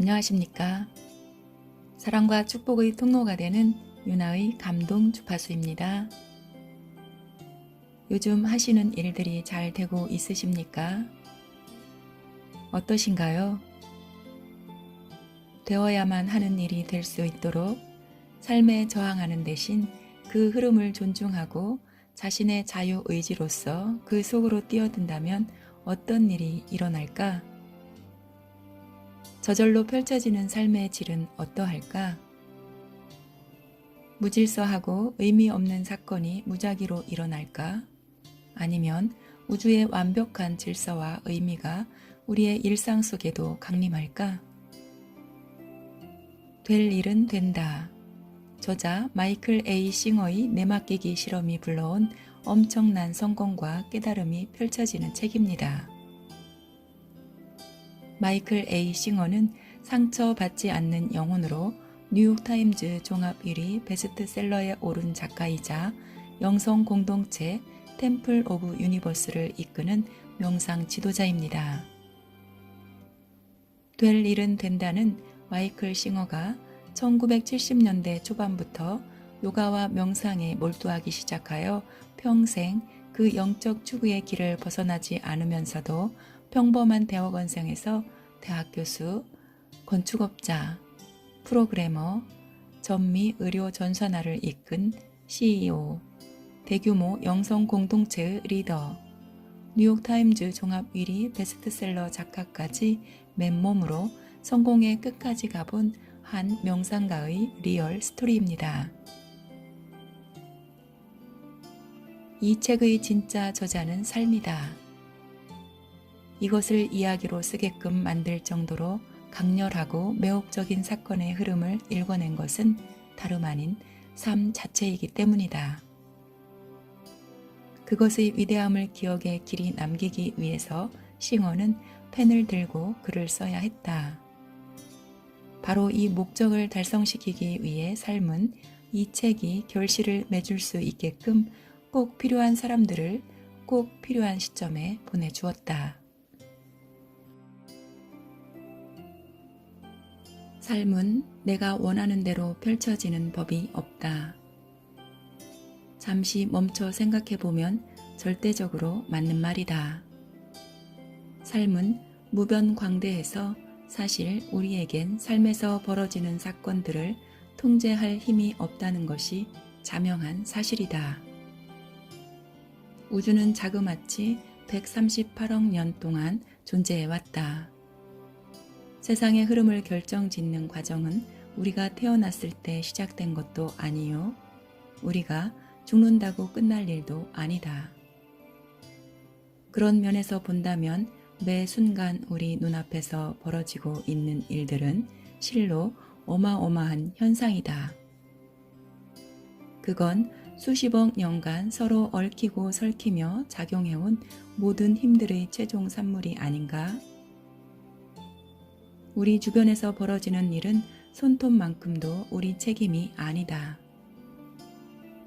안녕하십니까. 사랑과 축복의 통로가 되는 유나의 감동 주파수입니다. 요즘 하시는 일들이 잘 되고 있으십니까? 어떠신가요? 되어야만 하는 일이 될 수 있도록 삶에 저항하는 대신 그 흐름을 존중하고 자신의 자유 의지로서 그 속으로 뛰어든다면 어떤 일이 일어날까? 저절로 펼쳐지는 삶의 질은 어떠할까? 무질서하고 의미 없는 사건이 무작위로 일어날까? 아니면 우주의 완벽한 질서와 의미가 우리의 일상 속에도 강림할까? 될 일은 된다. 저자 마이클 A. 싱어의 내맡기기 실험이 불러온 엄청난 성공과 깨달음이 펼쳐지는 책입니다. 마이클 A. 싱어는 상처받지 않는 영혼으로 뉴욕타임즈 종합 1위 베스트셀러에 오른 작가이자 영성 공동체 템플 오브 유니버스를 이끄는 명상 지도자입니다. 될 일은 된다는 마이클 싱어가 1970년대 초반부터 요가와 명상에 몰두하기 시작하여 평생 그 영적 추구의 길을 벗어나지 않으면서도 평범한 대학원생에서 대학 교수, 건축업자, 프로그래머, 전미 의료 전산화를 이끈 CEO, 대규모 영성 공동체의 리더, 뉴욕타임즈 종합 1위 베스트셀러 작가까지 맨몸으로 성공의 끝까지 가본 한 명상가의 리얼 스토리입니다. 이 책의 진짜 저자는 삶이다. 이것을 이야기로 쓰게끔 만들 정도로 강렬하고 매혹적인 사건의 흐름을 읽어낸 것은 다름 아닌 삶 자체이기 때문이다. 그것의 위대함을 기억에 길이 남기기 위해서 싱어는 펜을 들고 글을 써야 했다. 바로 이 목적을 달성시키기 위해 삶은 이 책이 결실을 맺을 수 있게끔 꼭 필요한 사람들을 꼭 필요한 시점에 보내주었다. 삶은 내가 원하는 대로 펼쳐지는 법이 없다. 잠시 멈춰 생각해 보면 절대적으로 맞는 말이다. 삶은 무변광대해서 사실 우리에겐 삶에서 벌어지는 사건들을 통제할 힘이 없다는 것이 자명한 사실이다. 우주는 자그마치 138억 년 동안 존재해왔다. 세상의 흐름을 결정짓는 과정은 우리가 태어났을 때 시작된 것도 아니요. 우리가 죽는다고 끝날 일도 아니다. 그런 면에서 본다면 매 순간 우리 눈앞에서 벌어지고 있는 일들은 실로 어마어마한 현상이다. 그건 수십억 년간 서로 얽히고 설키며 작용해온 모든 힘들의 최종 산물이 아닌가? 우리 주변에서 벌어지는 일은 손톱만큼도 우리 책임이 아니다.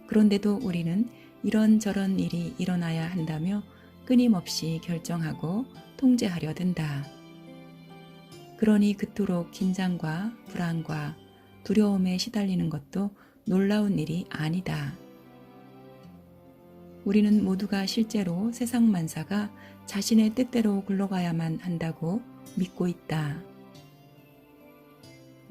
그런데도 우리는 이런저런 일이 일어나야 한다며 끊임없이 결정하고 통제하려 든다. 그러니 그토록 긴장과 불안과 두려움에 시달리는 것도 놀라운 일이 아니다. 우리는 모두가 실제로 세상 만사가 자신의 뜻대로 굴러가야만 한다고 믿고 있다.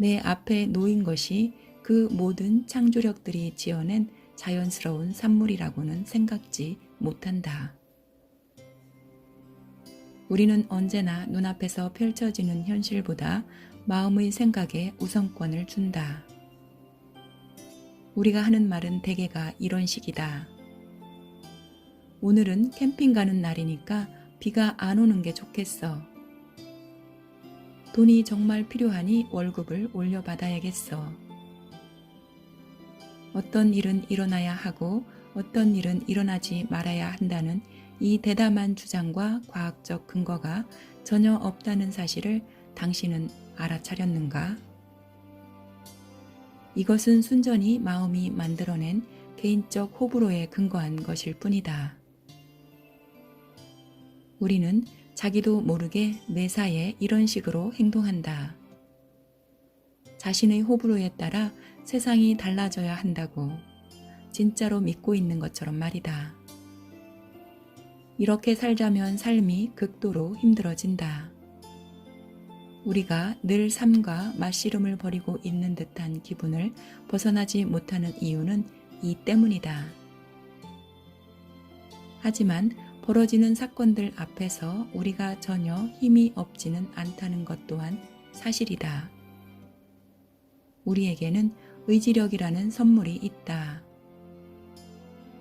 내 앞에 놓인 것이 그 모든 창조력들이 지어낸 자연스러운 산물이라고는 생각지 못한다. 우리는 언제나 눈앞에서 펼쳐지는 현실보다 마음의 생각에 우선권을 준다. 우리가 하는 말은 대개가 이런 식이다. 오늘은 캠핑 가는 날이니까 비가 안 오는 게 좋겠어. 돈이 정말 필요하니 월급을 올려받아야겠어. 어떤 일은 일어나야 하고 어떤 일은 일어나지 말아야 한다는 이 대담한 주장과 과학적 근거가 전혀 없다는 사실을 당신은 알아차렸는가? 이것은 순전히 마음이 만들어낸 개인적 호불호에 근거한 것일 뿐이다. 우리는 자기도 모르게 매사에 이런 식으로 행동한다. 자신의 호불호에 따라 세상이 달라져야 한다고 진짜로 믿고 있는 것처럼 말이다. 이렇게 살자면 삶이 극도로 힘들어진다. 우리가 늘 삶과 맛씨름을 벌이고 있는 듯한 기분을 벗어나지 못하는 이유는 이 때문이다. 하지만 벌어지는 사건들 앞에서 우리가 전혀 힘이 없지는 않다는 것 또한 사실이다. 우리에게는 의지력이라는 선물이 있다.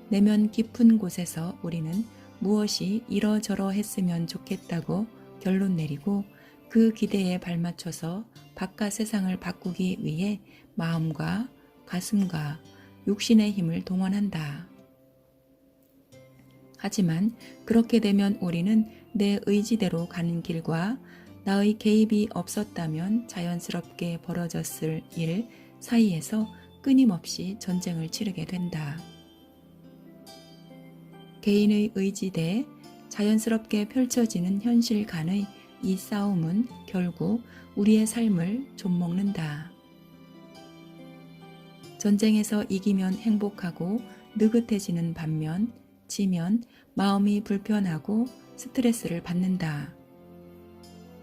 내면 깊은 곳에서 우리는 무엇이 이러저러 했으면 좋겠다고 결론 내리고 그 기대에 발맞춰서 바깥 세상을 바꾸기 위해 마음과 가슴과 육신의 힘을 동원한다. 하지만 그렇게 되면 우리는 내 의지대로 가는 길과 나의 개입이 없었다면 자연스럽게 벌어졌을 일 사이에서 끊임없이 전쟁을 치르게 된다. 개인의 의지 대 자연스럽게 펼쳐지는 현실 간의 이 싸움은 결국 우리의 삶을 좀먹는다. 전쟁에서 이기면 행복하고 느긋해지는 반면 지면 마음이 불편하고 스트레스를 받는다.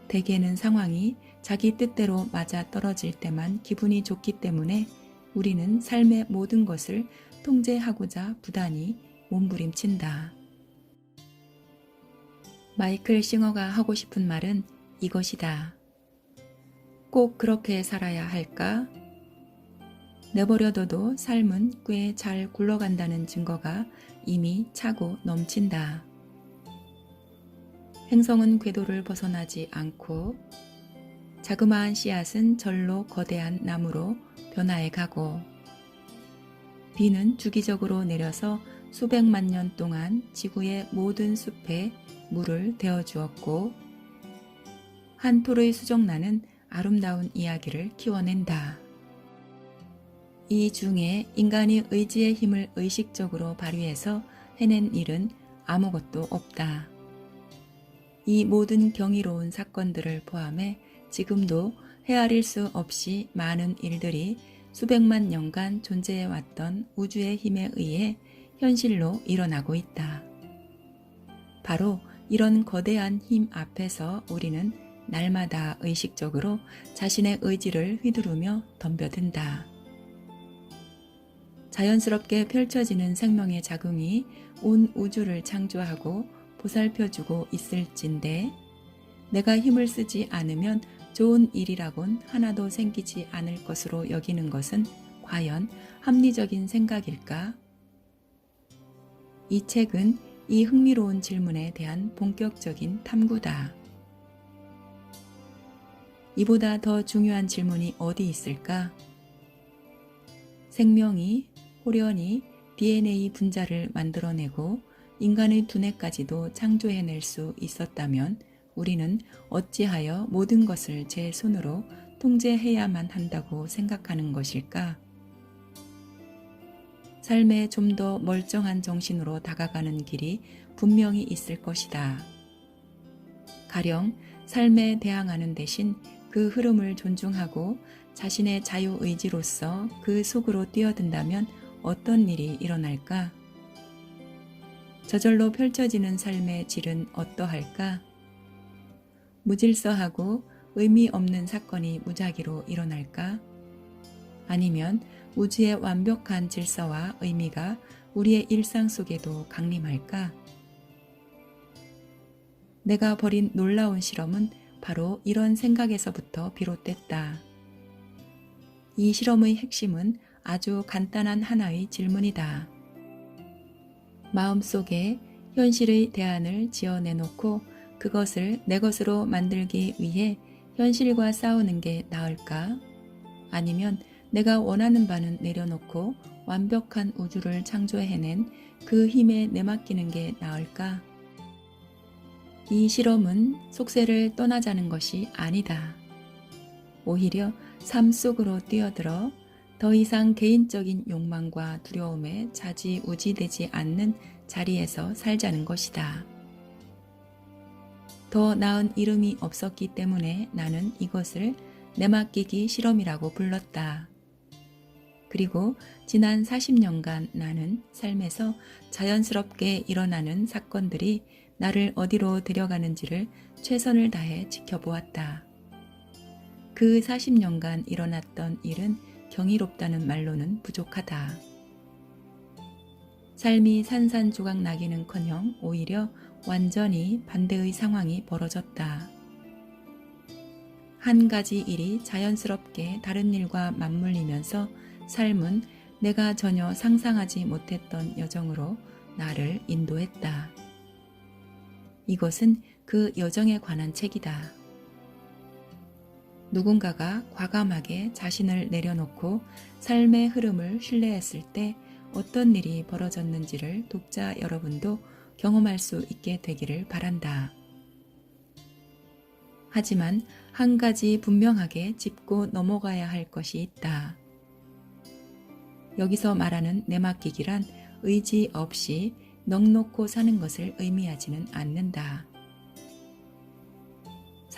대개는 상황이 자기 뜻대로 맞아 떨어질 때만 기분이 좋기 때문에 우리는 삶의 모든 것을 통제하고자 부단히 몸부림친다. 마이클 싱어가 하고 싶은 말은 이것이다. 꼭 그렇게 살아야 할까? 내버려둬도 삶은 꽤 잘 굴러간다는 증거가 이미 차고 넘친다. 행성은 궤도를 벗어나지 않고 자그마한 씨앗은 절로 거대한 나무로 변화해 가고 비는 주기적으로 내려서 수백만 년 동안 지구의 모든 숲에 물을 데워 주었고 한 톨의 수정란은 아름다운 이야기를 키워낸다. 이 중에 인간이 의지의 힘을 의식적으로 발휘해서 해낸 일은 아무것도 없다. 이 모든 경이로운 사건들을 포함해 지금도 헤아릴 수 없이 많은 일들이 수백만 년간 존재해왔던 우주의 힘에 의해 현실로 일어나고 있다. 바로 이런 거대한 힘 앞에서 우리는 날마다 의식적으로 자신의 의지를 휘두르며 덤벼든다. 자연스럽게 펼쳐지는 생명의 자궁이 온 우주를 창조하고 보살펴주고 있을진데 내가 힘을 쓰지 않으면 좋은 일이라곤 하나도 생기지 않을 것으로 여기는 것은 과연 합리적인 생각일까? 이 책은 이 흥미로운 질문에 대한 본격적인 탐구다. 이보다 더 중요한 질문이 어디 있을까? 생명이 호련히 DNA 분자를 만들어내고 인간의 두뇌까지도 창조해낼 수 있었다면 우리는 어찌하여 모든 것을 제 손으로 통제해야만 한다고 생각하는 것일까? 삶에 좀 더 멀쩡한 정신으로 다가가는 길이 분명히 있을 것이다. 가령 삶에 대항하는 대신 그 흐름을 존중하고 자신의 자유의지로서 그 속으로 뛰어든다면 어떤 일이 일어날까? 저절로 펼쳐지는 삶의 질은 어떠할까? 무질서하고 의미 없는 사건이 무작위로 일어날까? 아니면 우주의 완벽한 질서와 의미가 우리의 일상 속에도 강림할까? 내가 벌인 놀라운 실험은 바로 이런 생각에서부터 비롯됐다. 이 실험의 핵심은 아주 간단한 하나의 질문이다. 마음속에 현실의 대안을 지어내놓고 그것을 내 것으로 만들기 위해 현실과 싸우는 게 나을까? 아니면 내가 원하는 바는 내려놓고 완벽한 우주를 창조해낸 그 힘에 내맡기는 게 나을까? 이 실험은 속세를 떠나자는 것이 아니다. 오히려 삶 속으로 뛰어들어 더 이상 개인적인 욕망과 두려움에 자지우지되지 않는 자리에서 살자는 것이다. 더 나은 이름이 없었기 때문에 나는 이것을 내맡기기 실험이라고 불렀다. 그리고 지난 40년간 나는 삶에서 자연스럽게 일어나는 사건들이 나를 어디로 데려가는지를 최선을 다해 지켜보았다. 그 40년간 일어났던 일은 경이롭다는 말로는 부족하다. 삶이 산산조각 나기는커녕 오히려 완전히 반대의 상황이 벌어졌다. 한 가지 일이 자연스럽게 다른 일과 맞물리면서 삶은 내가 전혀 상상하지 못했던 여정으로 나를 인도했다. 이것은 그 여정에 관한 책이다. 누군가가 과감하게 자신을 내려놓고 삶의 흐름을 신뢰했을 때 어떤 일이 벌어졌는지를 독자 여러분도 경험할 수 있게 되기를 바란다. 하지만 한 가지 분명하게 짚고 넘어가야 할 것이 있다. 여기서 말하는 내맡기기란 의지 없이 넉놓고 사는 것을 의미하지는 않는다.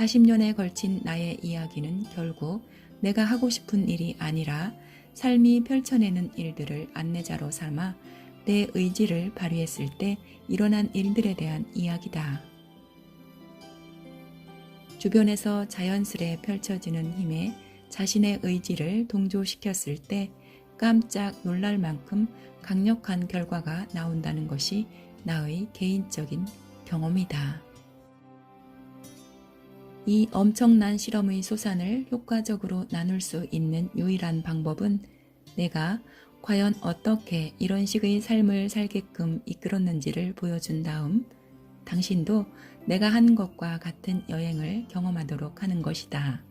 40년에 걸친 나의 이야기는 결국 내가 하고 싶은 일이 아니라 삶이 펼쳐내는 일들을 안내자로 삼아 내 의지를 발휘했을 때 일어난 일들에 대한 이야기다. 주변에서 자연스레 펼쳐지는 힘에 자신의 의지를 동조시켰을 때 깜짝 놀랄 만큼 강력한 결과가 나온다는 것이 나의 개인적인 경험이다. 이 엄청난 실험의 소산을 효과적으로 나눌 수 있는 유일한 방법은 내가 과연 어떻게 이런 식의 삶을 살게끔 이끌었는지를 보여준 다음 당신도 내가 한 것과 같은 여행을 경험하도록 하는 것이다.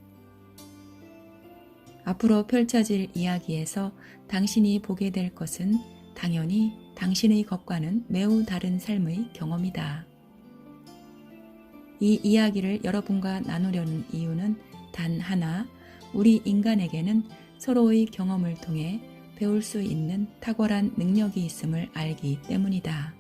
앞으로 펼쳐질 이야기에서 당신이 보게 될 것은 당연히 당신의 것과는 매우 다른 삶의 경험이다. 이 이야기를 여러분과 나누려는 이유는 단 하나, 우리 인간에게는 서로의 경험을 통해 배울 수 있는 탁월한 능력이 있음을 알기 때문이다.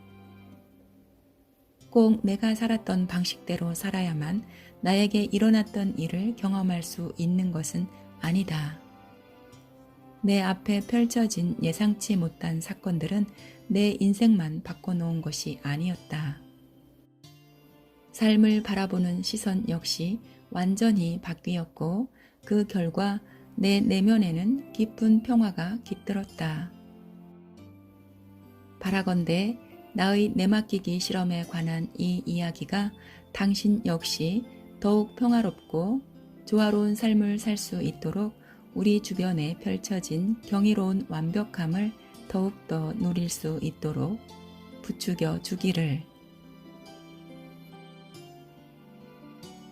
꼭 내가 살았던 방식대로 살아야만 나에게 일어났던 일을 경험할 수 있는 것은 아니다. 내 앞에 펼쳐진 예상치 못한 사건들은 내 인생만 바꿔놓은 것이 아니었다. 삶을 바라보는 시선 역시 완전히 바뀌었고 그 결과 내 내면에는 깊은 평화가 깃들었다. 바라건대 나의 내맡기기 실험에 관한 이 이야기가 당신 역시 더욱 평화롭고 조화로운 삶을 살 수 있도록 우리 주변에 펼쳐진 경이로운 완벽함을 더욱더 누릴 수 있도록 부추겨 주기를.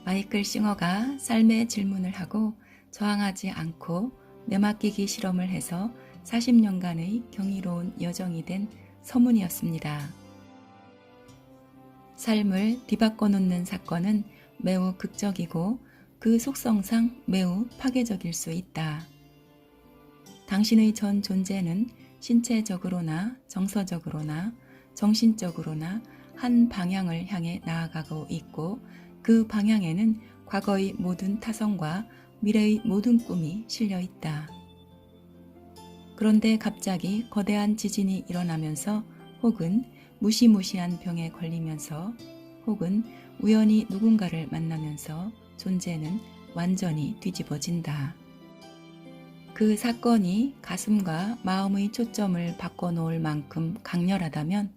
마이클 싱어가 삶의 질문을 하고 저항하지 않고 내맡기기 실험을 해서 40년간의 경이로운 여정이 된 서문이었습니다. 삶을 뒤바꿔 놓는 사건은 매우 극적이고 그 속성상 매우 파괴적일 수 있다. 당신의 전 존재는 신체적으로나 정서적으로나 정신적으로나 한 방향을 향해 나아가고 있고 그 방향에는 과거의 모든 타성과 미래의 모든 꿈이 실려 있다. 그런데 갑자기 거대한 지진이 일어나면서 혹은 무시무시한 병에 걸리면서 혹은 우연히 누군가를 만나면서 존재는 완전히 뒤집어진다. 그 사건이 가슴과 마음의 초점을 바꿔놓을 만큼 강렬하다면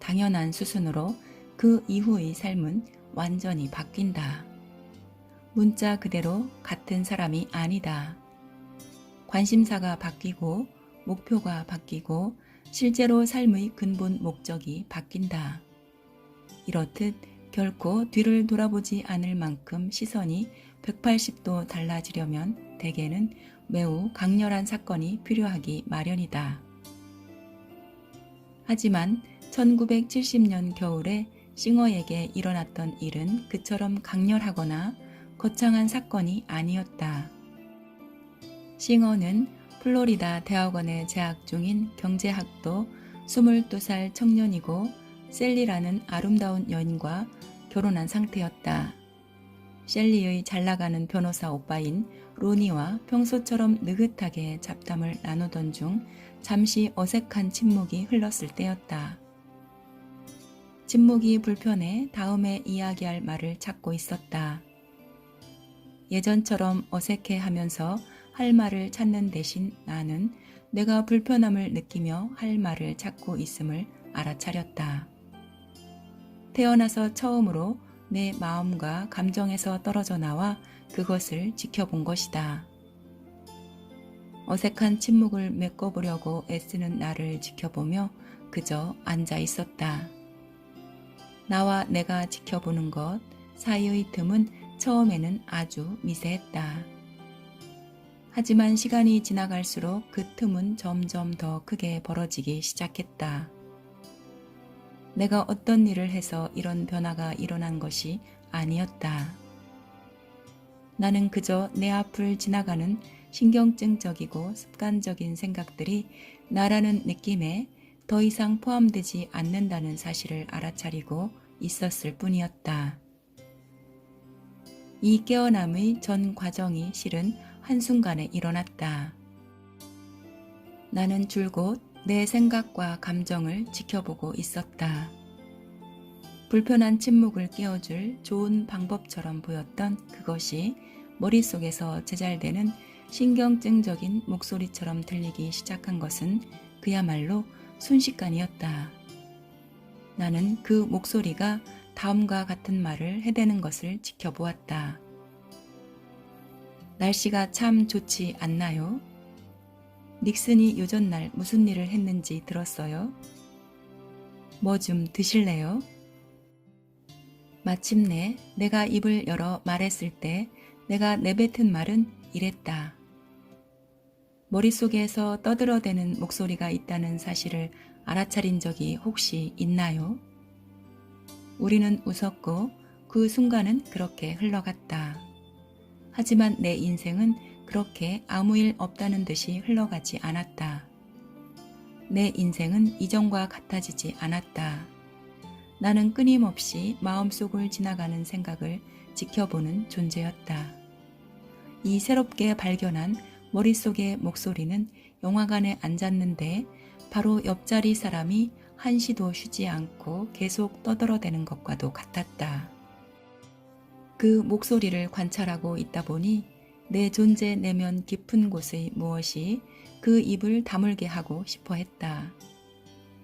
당연한 수순으로 그 이후의 삶은 완전히 바뀐다. 문자 그대로 같은 사람이 아니다. 관심사가 바뀌고 목표가 바뀌고 실제로 삶의 근본 목적이 바뀐다. 이렇듯 결코 뒤를 돌아보지 않을 만큼 시선이 180도 달라지려면 대개는 매우 강렬한 사건이 필요하기 마련이다. 하지만 1970년 겨울에 싱어에게 일어났던 일은 그처럼 강렬하거나 거창한 사건이 아니었다. 싱어는 플로리다 대학원에 재학 중인 경제학도 22살 청년이고 셀리라는 아름다운 여인과 결혼한 상태였다. 셸리의 잘 나가는 변호사 오빠인 로니와 평소처럼 느긋하게 잡담을 나누던 중 잠시 어색한 침묵이 흘렀을 때였다. 침묵이 불편해 다음에 이야기할 말을 찾고 있었다. 예전처럼 어색해 하면서 할 말을 찾는 대신 나는 내가 불편함을 느끼며 할 말을 찾고 있음을 알아차렸다. 태어나서 처음으로 내 마음과 감정에서 떨어져 나와 그것을 지켜본 것이다. 어색한 침묵을 메꿔보려고 애쓰는 나를 지켜보며 그저 앉아 있었다. 나와 내가 지켜보는 것 사이의 틈은 처음에는 아주 미세했다. 하지만 시간이 지나갈수록 그 틈은 점점 더 크게 벌어지기 시작했다. 내가 어떤 일을 해서 이런 변화가 일어난 것이 아니었다. 나는 그저 내 앞을 지나가는 신경증적이고 습관적인 생각들이 나라는 느낌에 더 이상 포함되지 않는다는 사실을 알아차리고 있었을 뿐이었다. 이 깨어남의 전 과정이 실은 한순간에 일어났다. 나는 줄곧 내 생각과 감정을 지켜보고 있었다. 불편한 침묵을 깨워줄 좋은 방법처럼 보였던 그것이 머릿속에서 제잘되는 신경증적인 목소리처럼 들리기 시작한 것은 그야말로 순식간이었다. 나는 그 목소리가 다음과 같은 말을 해대는 것을 지켜보았다. 날씨가 참 좋지 않나요? 닉슨이 요전 날 무슨 일을 했는지 들었어요? 뭐 좀 드실래요? 마침내 내가 입을 열어 말했을 때 내가 내뱉은 말은 이랬다. 머릿속에서 떠들어대는 목소리가 있다는 사실을 알아차린 적이 혹시 있나요? 우리는 웃었고 그 순간은 그렇게 흘러갔다. 하지만 내 인생은 그렇게 아무 일 없다는 듯이 흘러가지 않았다. 내 인생은 이전과 같아지지 않았다. 나는 끊임없이 마음속을 지나가는 생각을 지켜보는 존재였다. 이 새롭게 발견한 머릿속의 목소리는 영화관에 앉았는데 바로 옆자리 사람이 한시도 쉬지 않고 계속 떠들어대는 것과도 같았다. 그 목소리를 관찰하고 있다 보니 내 존재 내면 깊은 곳의 무엇이 그 입을 다물게 하고 싶어 했다.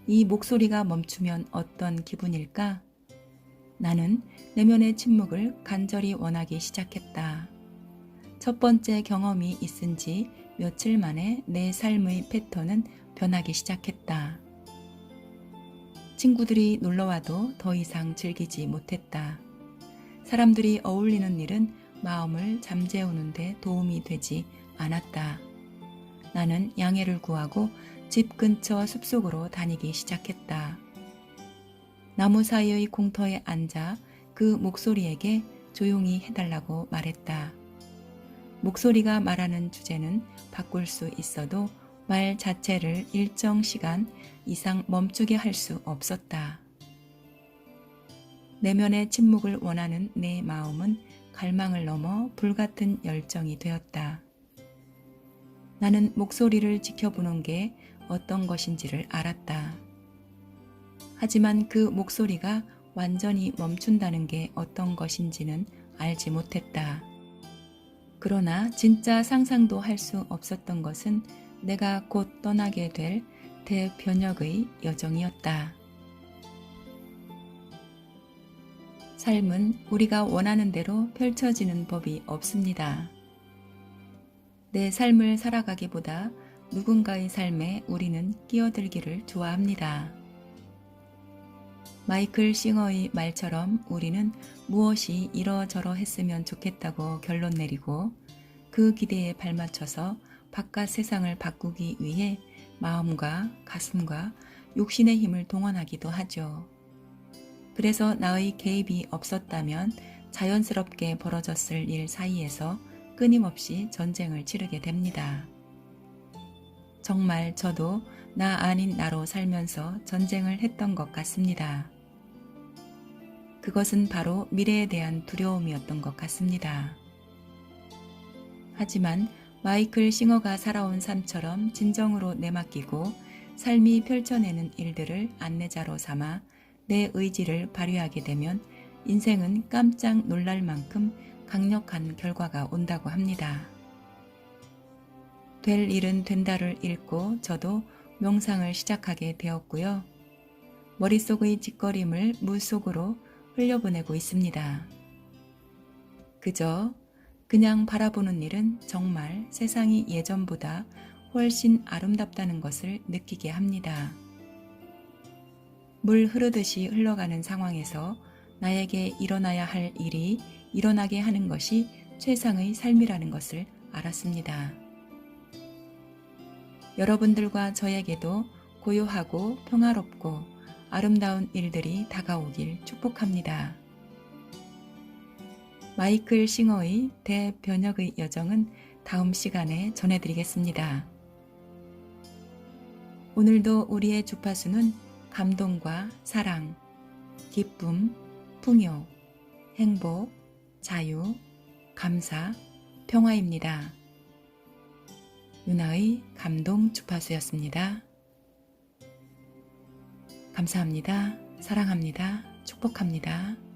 이 목소리가 멈추면 어떤 기분일까? 나는 내면의 침묵을 간절히 원하기 시작했다. 첫 번째 경험이 있은 지 며칠 만에 내 삶의 패턴은 변하기 시작했다. 친구들이 놀러와도 더 이상 즐기지 못했다. 사람들이 어울리는 일은 마음을 잠재우는데 도움이 되지 않았다. 나는 양해를 구하고 집 근처 숲속으로 다니기 시작했다. 나무 사이의 공터에 앉아 그 목소리에게 조용히 해달라고 말했다. 목소리가 말하는 주제는 바꿀 수 있어도 말 자체를 일정 시간 이상 멈추게 할 수 없었다. 내면의 침묵을 원하는 내 마음은 갈망을 넘어 불같은 열정이 되었다. 나는 목소리를 지켜보는 게 어떤 것인지를 알았다. 하지만 그 목소리가 완전히 멈춘다는 게 어떤 것인지는 알지 못했다. 그러나 진짜 상상도 할 수 없었던 것은 내가 곧 떠나게 될 대변혁의 여정이었다. 삶은 우리가 원하는 대로 펼쳐지는 법이 없습니다. 내 삶을 살아가기보다 누군가의 삶에 우리는 끼어들기를 좋아합니다. 마이클 싱어의 말처럼 우리는 무엇이 이러저러 했으면 좋겠다고 결론 내리고 그 기대에 발맞춰서 바깥 세상을 바꾸기 위해 마음과 가슴과 육신의 힘을 동원하기도 하죠. 그래서 나의 개입이 없었다면 자연스럽게 벌어졌을 일 사이에서 끊임없이 전쟁을 치르게 됩니다. 정말 저도 나 아닌 나로 살면서 전쟁을 했던 것 같습니다. 그것은 바로 미래에 대한 두려움이었던 것 같습니다. 하지만 마이클 싱어가 살아온 삶처럼 진정으로 내맡기고 삶이 펼쳐내는 일들을 안내자로 삼아 내 의지를 발휘하게 되면 인생은 깜짝 놀랄 만큼 강력한 결과가 온다고 합니다. 될 일은 된다를 읽고 저도 명상을 시작하게 되었고요. 머릿속의 짓거림을 물속으로 흘려보내고 있습니다. 그저 그냥 바라보는 일은 정말 세상이 예전보다 훨씬 아름답다는 것을 느끼게 합니다. 물 흐르듯이 흘러가는 상황에서 나에게 일어나야 할 일이 일어나게 하는 것이 최상의 삶이라는 것을 알았습니다. 여러분들과 저에게도 고요하고 평화롭고 아름다운 일들이 다가오길 축복합니다. 마이클 싱어의 대변혁의 여정은 다음 시간에 전해드리겠습니다. 오늘도 우리의 주파수는 감동과 사랑, 기쁨, 풍요, 행복, 자유, 감사, 평화입니다. 유나의 감동 주파수였습니다. 감사합니다. 사랑합니다. 축복합니다.